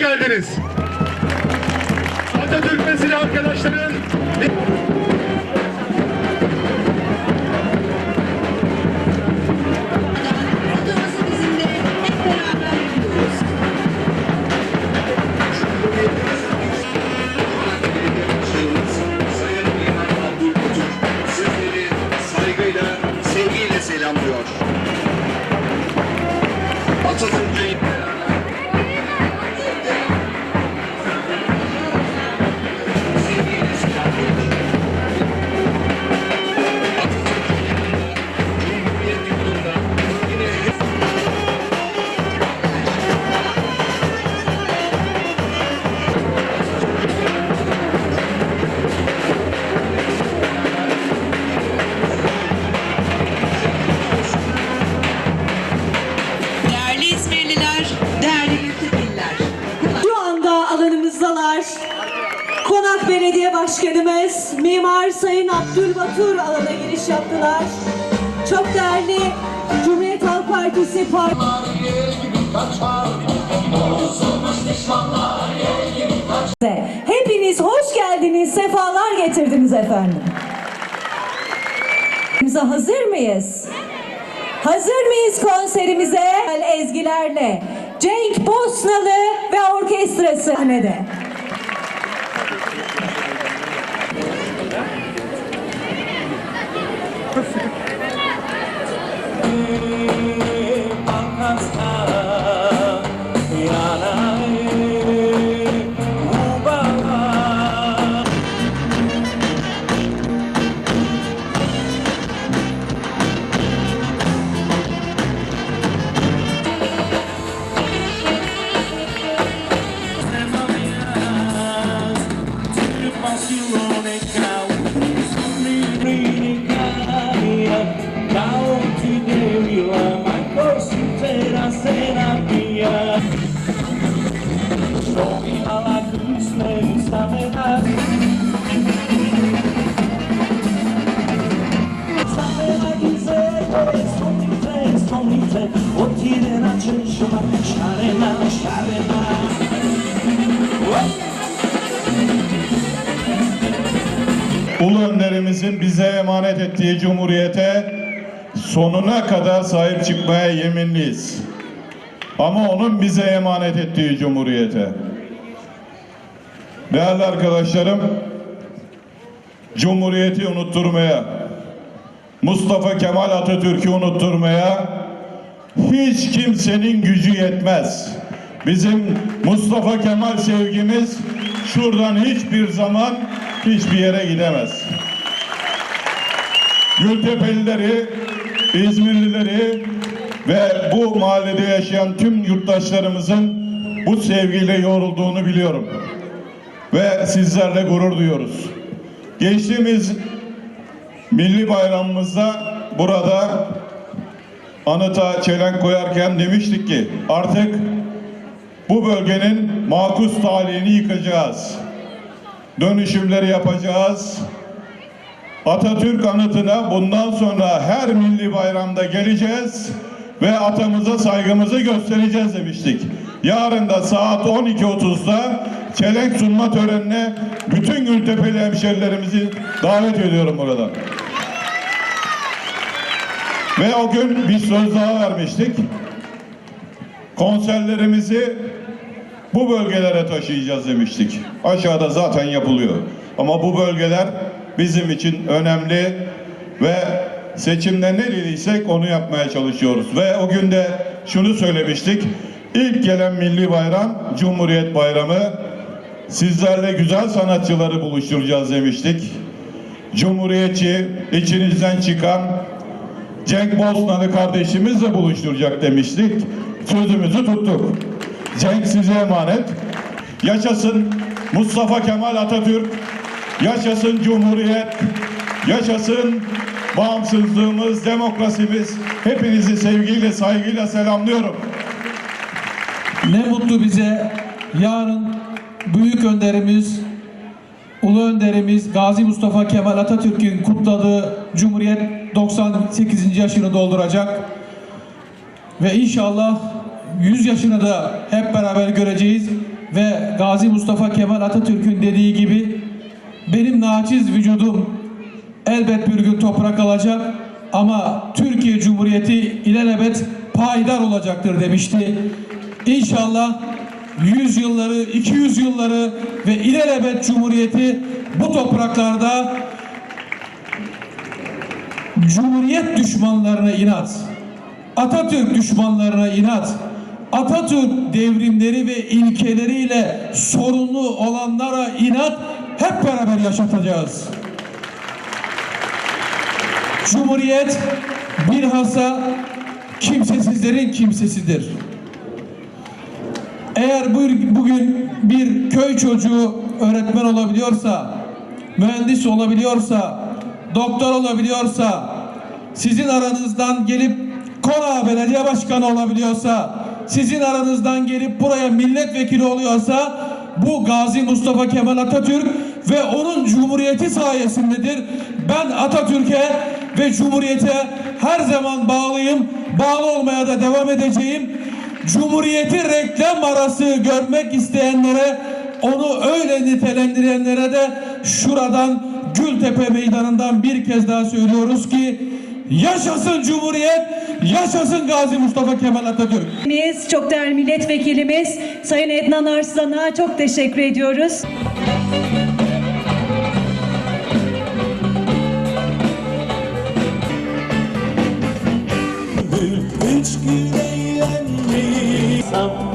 geldiniz. Atatürk silah arkadaşların Konak Belediye Başkanımız Mimar Sayın Abdülbatur alana giriş yaptılar. Çok değerli Cumhuriyet Halk Partisi Parti Hepiniz hoş geldiniz, sefalar getirdiniz efendim. Hazır mıyız? Hazır mıyız konserimize? Ezgilerle Cenk Bosnalı ve orkestrası sahnede. Ulu önderimizin bize emanet ettiği cumhuriyete sonuna kadar sahip çıkmaya yeminliyiz. Ama onun bize emanet ettiği cumhuriyete. Değerli arkadaşlarım, Cumhuriyeti unutturmaya, Mustafa Kemal Atatürk'ü unutturmaya hiç kimsenin gücü yetmez. Bizim Mustafa Kemal sevgimiz şuradan hiçbir zaman hiçbir yere gidemez. Gültepelileri, İzmirlileri ve bu mahallede yaşayan tüm yurttaşlarımızın bu sevgiyle yoğrulduğunu biliyorum. Ve sizlerle gurur duyuyoruz. Geçtiğimiz milli bayramımızda burada anıta çelenk koyarken demiştik ki artık bu bölgenin makus talihini yıkacağız. Dönüşümleri yapacağız. Atatürk anıtına bundan sonra her milli bayramda geleceğiz ve atamıza saygımızı göstereceğiz demiştik. Yarın da saat 12.30'da çelenk sunma törenine bütün Gültepeli hemşerilerimizi davet ediyorum buradan. Ve o gün bir söz daha vermiştik. Konserlerimizi bu bölgelere taşıyacağız demiştik. Aşağıda zaten yapılıyor. Ama bu bölgeler bizim için önemli ve seçimde ne dediysek onu yapmaya çalışıyoruz. Ve o gün de şunu söylemiştik. İlk gelen milli bayram Cumhuriyet Bayramı. Sizlerle güzel sanatçıları buluşturacağız demiştik. Cumhuriyetçi, içinizden çıkan Cenk Bosnalı kardeşimizle buluşturacak demiştik. Sözümüzü tuttuk. Cenk size emanet. Yaşasın Mustafa Kemal Atatürk. Yaşasın Cumhuriyet. Yaşasın bağımsızlığımız, demokrasimiz. Hepinizi sevgiyle, saygıyla selamlıyorum. Ne mutlu bize yarın büyük önderimiz, ulu önderimiz Gazi Mustafa Kemal Atatürk'ün kutladığı Cumhuriyet 98. yaşını dolduracak. Ve inşallah 100 yaşını da hep beraber göreceğiz. ve Gazi Mustafa Kemal Atatürk'ün dediği gibi benim naçiz vücudum elbet bir gün toprak alacak ama Türkiye Cumhuriyeti ilelebet payidar olacaktır demişti. İnşallah 100 yılları, 200 yılları ve ilelebet Cumhuriyeti bu topraklarda Cumhuriyet düşmanlarına inat, Atatürk düşmanlarına inat, Atatürk devrimleri ve ilkeleriyle sorunlu olanlara inat hep beraber yaşatacağız. Cumhuriyet bilhassa kimsesizlerin kimsesidir. Eğer bu, bugün bir köy çocuğu öğretmen olabiliyorsa, mühendis olabiliyorsa, doktor olabiliyorsa, sizin aranızdan gelip Konağı Belediye Başkanı olabiliyorsa, sizin aranızdan gelip buraya milletvekili oluyorsa, bu Gazi Mustafa Kemal Atatürk ve onun Cumhuriyeti sayesindedir. Ben Atatürk'e ve Cumhuriyete her zaman bağlıyım. Bağlı olmaya da devam edeceğim. Cumhuriyeti reklam arası görmek isteyenlere, onu öyle nitelendirenlere de şuradan Gültepe Meydanı'ndan bir kez daha söylüyoruz ki yaşasın Cumhuriyet, yaşasın Gazi Mustafa Kemal Atatürk. Biz çok değerli milletvekilimiz Sayın Ednan Arslan'a çok teşekkür ediyoruz. Üç gün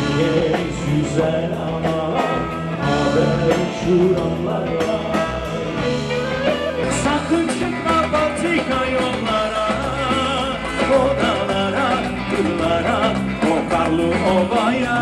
Gölgeniz güzel Haber uçuranlar var Sakın çıkma patika yollara Odalara, kırlara O karlı ovaya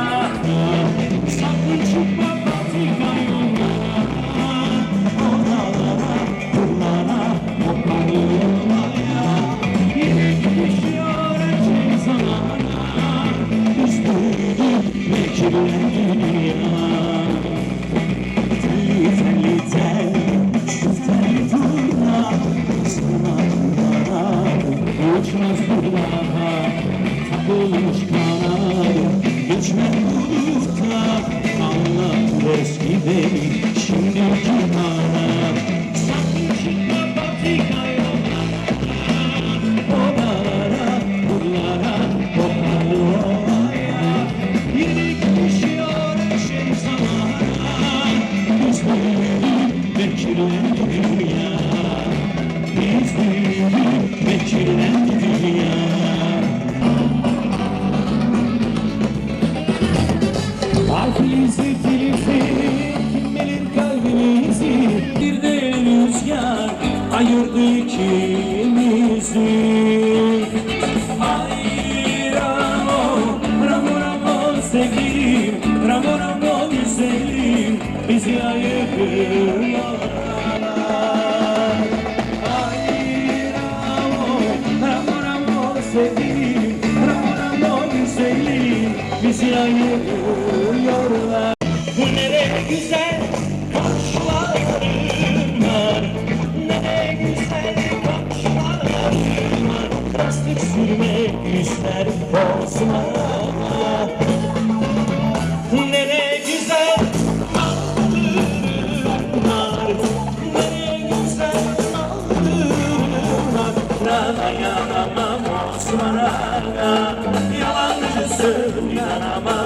Takılmış kanadı, geçmez bulutta Anlat eski beni, şimdiki bana Sakın çıkma patika yollara Odalara, buralara, kokarlı ovaya Yeni geçiyor her şey zamana Biz büyüdük, bekirlendi ikimizi Ay Ramo, Ramo Ramo sevgilim Ramo Ramo güzelim Bizi ayırıyor yollar. Ay Ramo, Ramo Ramo sevgilim Ramo Ramo güzelim Bizi ayırıyorlar Bu ne güzel Ne güzel kaşların var Lastik sürmek Osman'a Ne ne güzel ağlarlar Ne güzel ağlarlar Dayanamam Osman'a Yalancısın yanamam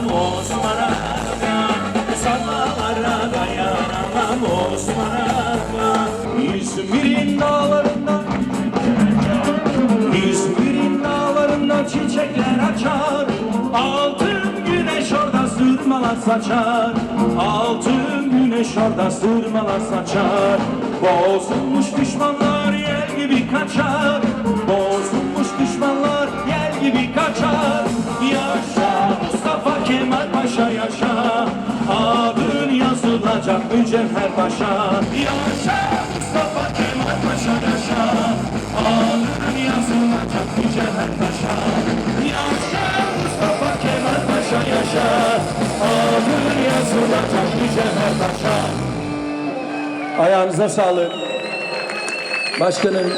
çiçekler açar Altın güneş orada sırmalar saçar. Altın güneş orada sırmalar saçar. Bozulmuş düşmanlar yel gibi kaçar. Bozulmuş düşmanlar yel gibi kaçar. Yaşa Mustafa Kemal Paşa yaşa. Adın yazılacak mücevher başa Yaşa Ayağınıza sağlık. Başkanım